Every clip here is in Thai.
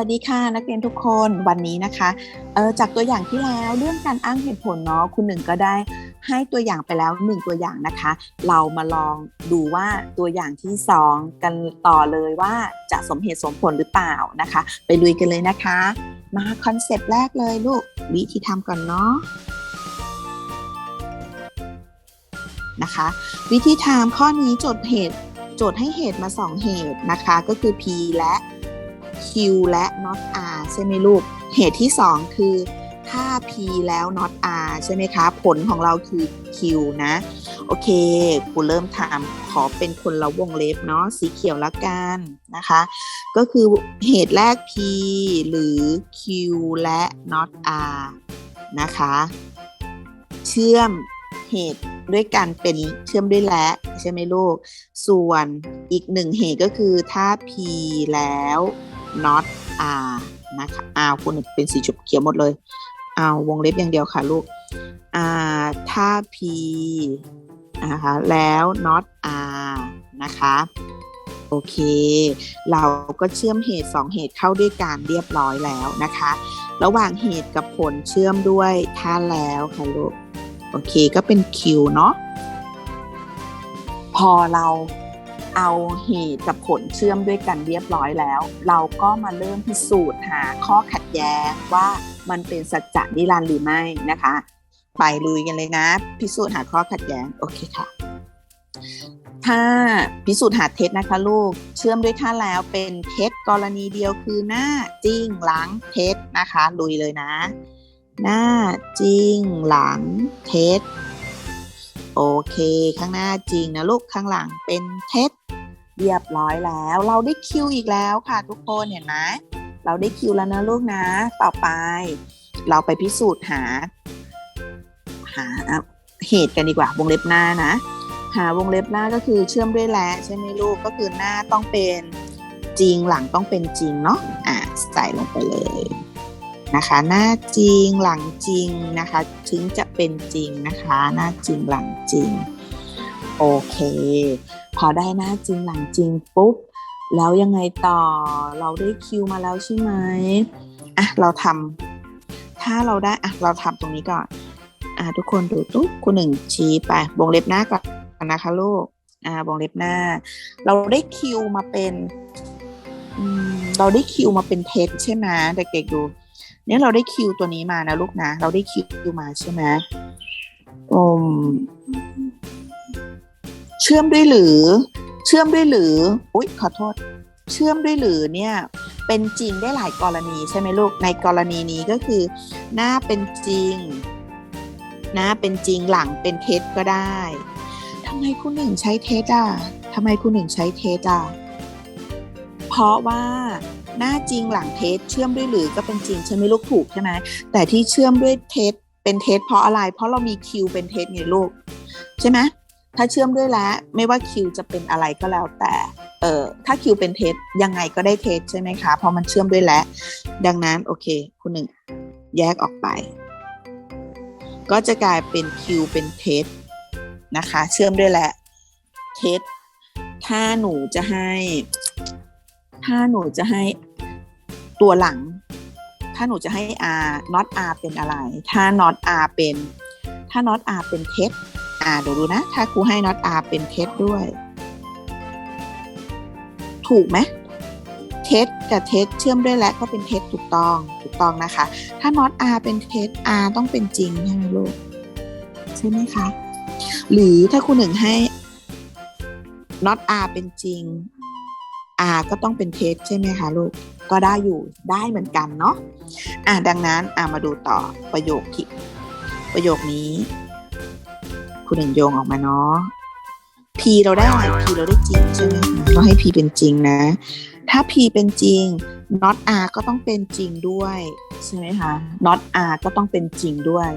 วัสดีค่ะ นักเรียนทุกคนวันนี้นะคะเออจากตัวอย่างที่แล้วเรื่องการอ้างเหตุผลเนาะคุณหนึ่งก็ได้ให้ตัวอย่างไปแล้วหนึ่งตัวอย่างนะคะ เรามาลองดูว่าตัวอย่างที่สองกันต่อเลยว่าจะสมเหตุสมผลหรือเปล่านะคะ ไปลุยกันเลยนะคะ มาคอนเซปต์แรกเลยลูกวิธีทำก่อนเนาะนะคะ วิธีทำข้อนี้โจทย์เหตุโจทย์ให้เหตุมา 2 เหตุนะคะ ก็คือ P และ Q และ not R ใช่ไหมลูก เหตุที่ 2 คือถ้า P แล้ว not R ใช่ไหมคะ ผลของเราคือ Q นะ โอเคครูเริ่มทำขอเป็นคนละวงเล็บเนาะสีเขียวละกันนะคะ ก็คือเหตุแรก P หรือ Q และ not R นะคะ เชื่อมเหตุด้วยกันเป็นเชื่อมด้วยและ ใช่ไหมลูก ส่วนอีกหนึ่งเหตุก็คือถ้า P แล้ว not R นะคะ R คุณเป็นสีจุดเขียวหมดเลย เอาวงเล็บอย่างเดียวค่ะลูก R ถ้า P นะคะแล้ว not R นะคะโอเค เราก็เชื่อมเหตุ 2 เหตุเข้าด้วยกันเรียบร้อยแล้วนะคะ ระหว่างเหตุกับผลเชื่อมด้วยถ้าแล้วค่ะลูก โอเคก็เป็น Q เนาะพอเรา เอาเหตุกับผลเชื่อมด้วยกันเรียบร้อยแล้ว เราก็มาเริ่มพิสูจน์หาข้อขัดแย้งว่ามันเป็นสัจจะนิรันดร์หรือไม่นะคะ ไปลุยกันเลยนะ พิสูจน์หาข้อขัดแย้งโอเคค่ะ ถ้าพิสูจน์หาเท็จนะคะลูกเชื่อมด้วยค่าแล้วเป็นเท็จกรณีเดียวคือหน้าจริงหลังเท็จนะคะลุยเลยนะ หน้าจริงหลังเท็จ โอเค ข้างหน้าจริงนะลูกข้างหลังเป็นเท็จเรียบร้อยแล้ว เราได้คิวอีกแล้วค่ะทุกคนเห็นไหมเราได้คิวแล้วนะลูกนะ ต่อไป เราไปพิสูจน์หา หาเหตุกันดีกว่าวงเล็บหน้านะ หาวงเล็บหน้าก็คือเชื่อมด้วยและใช่ไหมลูกก็คือหน้าต้องเป็นจริงหลังต้องเป็นจริงเนาะอะใส่ลงไปเลย นะคะ หน้าจริงหลังจริงนะคะ ถึงจะเป็นจริงนะคะ หน้าจริงหลังจริง โอเค พอได้หน้าจริงหลังจริงปุ๊บ แล้วยังไงต่อเราได้คิวมาแล้วใช่ไหมอะเราทำถ้าเราได้อะเราทำตรงนี้ก่อนอะทุกคนดูตุ๊กคุณหนึ่งชี้ไปวงเล็บหน้าก่อนนะคะลูกอ่าวงเล็บหน้า เราได้คิวมาเป็นเราได้คิวมาเป็นเทสใช่ไหมเด็กๆดู เนี่ยเราได้คิวตัวนี้มานะลูกนะ เราได้คิวมาใช่ไหมอืมเชื่อมด้วยหรือ เชื่อมด้วยหรืออุ๊ยขอโทษ เชื่อมด้วยหรือเนี่ย เป็นจริงได้หลายกรณีใช่ไหมลูกในกรณีนี้ก็คือ หน้าเป็นจริง หน้าเป็นจริงหลังเป็นเท็จก็ได้ทำไมคุณหนึ่งใช้เท็จอะทำไมคุณหนึ่งใช้เท็จอะเพราะว่า หน้าจริงหลังเท็จเชื่อมด้วยหรือก็เป็นจริงใช่ไหมลูกถูกใช่ไหมแต่ที่เชื่อมด้วยเท็จเป็นเท็จเพราะอะไร เพราะเรามีคิวเป็นเท็จไงลูกใช่ไหมถ้าเชื่อมด้วยแล้วไม่ว่าคิวจะเป็นอะไรก็แล้วแต่เออถ้าคิวเป็นเท็จยังไงก็ได้เท็จใช่ไหมคะเพราะมันเชื่อมด้วยและดังนั้นโอเคคุณหนึ่งแยกออกไป ก็จะกลายเป็นคิวเป็นเท็จนะคะ เชื่อมด้วยและเท็จถ้าหนูจะให้ ถ้าหนูจะให้ตัวหลัง ถ้าหนูจะให้ r not r เป็นอะไร ถ้า not r เป็น ถ้า not r เป็นเท็จอ่าเดี๋ยวดูนะ ถ้าครูให้ not r เป็นเท็จด้วย ถูกไหมเท็จกับเท็จเชื่อมด้วยและก็เป็นเท็จถูกต้องถูกต้องนะคะ ถ้า not r เป็นเท็จ r ต้องเป็นจริงใช่ไหมลูกใช่ไหมคะหรือถ้าครูหนึ่งให้ not r เป็นจริง r ก็ต้องเป็นเท็จใช่ไหมคะลูก ก็ได้อยู่ได้เหมือนกันเนาะอะดังนั้นอะมาดูต่อประโยคที่ประโยคนี้ คุณหนึ่งโยงออกมาเนาะ p เราได้อะไร p เราได้จริงใช่ไหมคะก็ให้ p เป็นจริงนะ ถ้า p เป็นจริง not r ก็ต้องเป็นจริงด้วยใช่ไหมคะ not r ก็ต้องเป็นจริงด้วย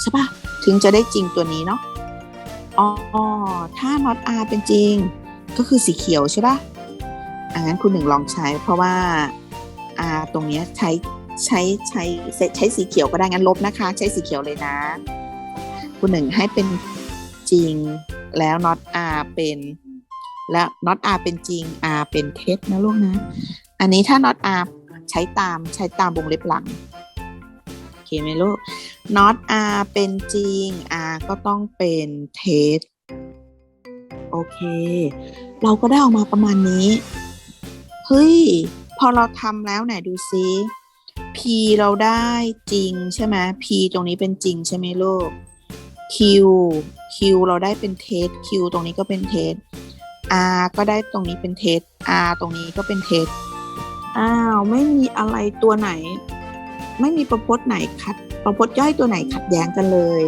ใช่ปะถึงจะได้จริงตัวนี้เนาะอ๋อถ้า not r เป็นจริง ก็คือสีเขียวใช่ปะ อะงั้นคุณหนึ่งลองใช้ เพราะว่า r ตรงนี้ใช้ใช้ใช้ใช้สีเขียวก็ได้งั้นลบนะคะ ใช้สีเขียวเลยนะ คุณหนึ่งให้เป็นจริงแล้ว not r เป็นแล้ว not r เป็นจริง r เป็นเท็จนะลูกนะ อันนี้ถ้า not r ใช้ตามใช้ตามวงเล็บหลังโอเคไหมลูก not are เป็นจริง are ก็ต้องเป็น ted โอเค เราก็ได้ออกมาประมาณนี้ เฮ้ย พอเราทำแล้วไหนดูซิ p เราได้จริงใช่ไหม p ตรงนี้เป็นจริงใช่ไหมลูก q q เราได้เป็นเท็จ q ตรงนี้ก็เป็นเท็จ r ก็ได้ตรงนี้เป็นเท็จ r ตรงนี้ก็เป็นเท็จอ้าว ไม่มีอะไรตัวไหน ไม่มีประพจน์ไหนขัด ประพจน์ย่อยตัวไหนขัดแย้งกันเลย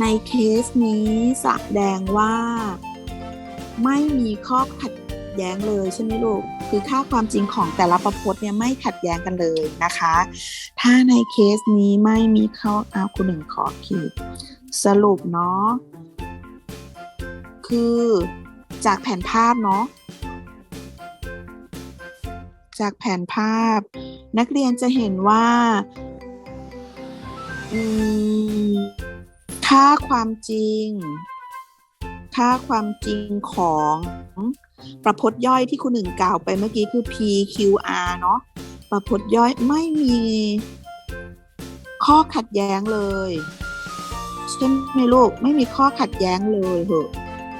ในเคสนี้แสดงว่า ไม่มีข้อขัด แย้งเลยใช่ไหมลูกคือค่าความจริงของแต่ละประพจน์เนี่ยไม่ขัดแย้งกันเลยนะคะ ถ้าในเคสนี้ไม่มีข้ออ้าคุณหนึ่งขอขีดสรุปเนาะคือจากแผนภาพเนาะจากแผนภาพ นักเรียนจะเห็นว่าค่าความจริง ค่าความจริงของ ประพจน์ย่อยที่คุณหนึ่งกล่าวไปเมื่อกี้คือ PQR เนาะประพจน์ย่อยไม่มีข้อขัดแย้งเลยใช่ไหมลูกไม่มีข้อขัดแย้งเลยเหอะ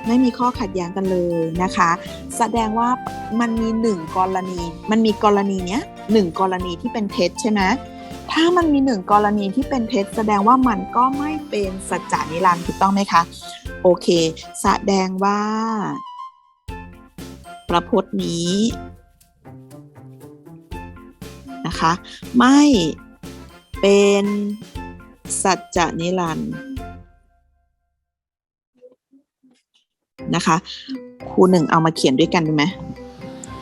ไม่มีข้อขัดแย้งกันเลยนะคะ แสดงว่ามันมีหนึ่งกรณี มันมีกรณีเนี้ยหนึ่งกรณีที่เป็นเท็จใช่ไหมถ้ามันมีหนึ่งกรณีที่เป็นเท็จ แสดงว่ามันก็ไม่เป็นสัจจานิรันดร์ถูกต้องไหมคะ โอเค แสดงว่า ระพจน์นี้นะคะ ไม่เป็นสัจจานิรันด์นะคะครูหนึ่งเอามาเขียนด้วยกันดีไหม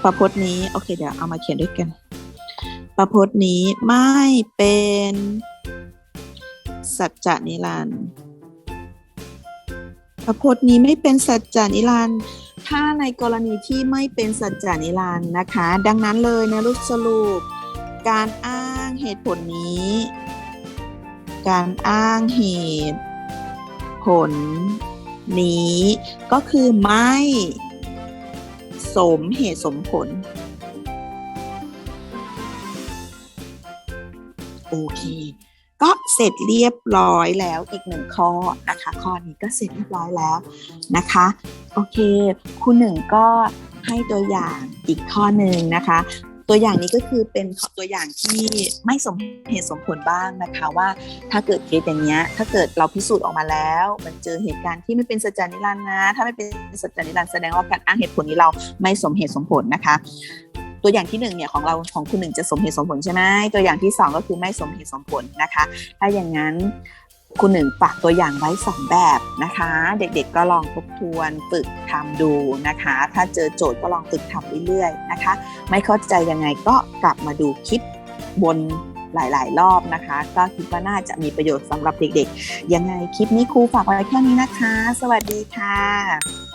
ประพจน์นี้โอเคเดี๋ยวเอามาเขียนด้วยกัน ประพจน์นี้ไม่เป็นสัจจานิรันดร์ประพจน์นี้ไม่เป็นสัจจานิรันดร์ ถ้าในกรณีที่ไม่เป็นสัจจานิรันด์นะคะ ดังนั้นเลยนะลูกสรุป การอ้างเหตุผลนี้ การอ้างเหตุผลนี้ก็คือไม่สมเหตุสมผล โอเค ร็จเรียบร้อยแล้วอีกหนึ่งข้อนะคะข้อนี้ก็เสร็จเรียบร้อยแล้วนะคะโอเคคุณหนึ่งก็ให้ตัวอย่างอีกข้อหนึ่งนะคะ ตัวอย่างนี้ก็คือเป็นตัวอย่างที่ไม่สมเหตุสมผลบ้างนะคะว่าถ้าเกิดเคสอย่างเงี้ยถ้าเกิดเราพิสูจน์ออกมาแล้ว มันเจอเหตุการณ์ที่ไม่เป็นสัจจานิรันดร์นะ ถ้าไม่เป็นสัจจานิรันดร์แสดงว่าการอ้างเหตุผลนี้เราไม่สมเหตุสมผลนะคะ ตัวอย่างที่หนึ่งเนี่ยของเราของคุณหนึ่งจะสมเหตุสมผลใช่ไหมตัวอย่างที่สองก็คือไม่สมเหตุสมผลนะคะ ถ้าอย่างนั้นคุณหนึ่งฝากตัวอย่างไว้สองแบบนะคะ เด็กๆก็ลองทบทวนฝึกทำดูนะคะ ถ้าเจอโจทย์ก็ลองฝึกทำเรื่อยๆนะคะ ไม่เข้าใจยังไงก็กลับมาดูคลิปบนหลาย ๆ รอบนะคะ ก็คิดว่าน่าจะมีประโยชน์สำหรับเด็กๆ ยังไงคลิปนี้ครูฝากไว้แค่นี้นะคะ สวัสดีค่ะ